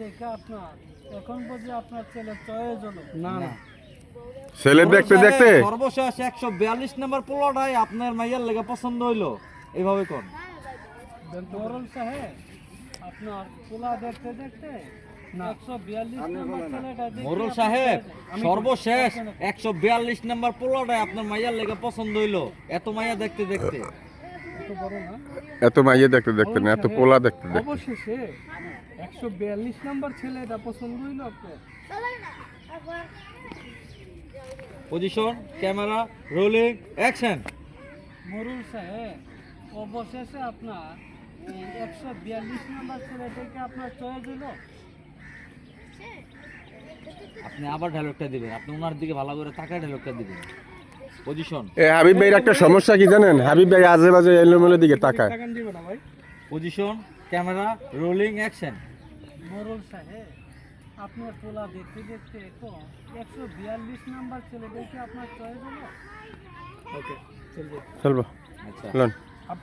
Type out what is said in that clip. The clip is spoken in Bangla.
দেখে আপনার। এখন বুঝে আপনার ছেলে চয়েস হলো না না। ছেলে দেখতে দেখতে। সর্বশেষ একশো বিয়াল্লিশ নাম্বার পোলাটাই আপনার মাইয়ার লেগে পছন্দ হইল। এইভাবে কোন মরল সাহেব আপনার পোলা দেখতে দেখতে নম্বর মোরল সাহেব সর্বশেষ একশো বিয়াল্লিশ নাম্বার পোলাটাই আপনার মাইয়ার লেগে পছন্দ হইল। এত মাইয়া দেখতে দেখতে। এত বড় না। এত মাইয়ে দেখতে দেখতে না এত পোলা দেখতে অবশেষে একশো বিয়াল্লিশ নম্বর ছেলেটা পছন্দ হইল আপনার? Position camera rolling action Morul সাহেব অবশেষে আপনার একশো বিয়াল্লিশ নম্বর ছেলেটাকে আপনার চয়েস হইল আপনি আবার ডায়লগটা দিবেন আপনি ওনার দিকে ভালো করে তাকায় ডায়লগটা দিবেন। পজিশন এ হাবিব ভাইয়ের একটা সমস্যা কি জানেন? হাবিব ভাই আজে বাজে এলোমেলো দিকে তাকায়। টাকান দিবে না ভাই position camera rolling action Morol সাহেব আপনার তোলা দেখতে দেখতে একশো বিয়াল্লিশ নাম্বার ছেলেটাকে আপনার চয়েস হলো ওকে চলবে। চলবো। আচ্ছা। লন।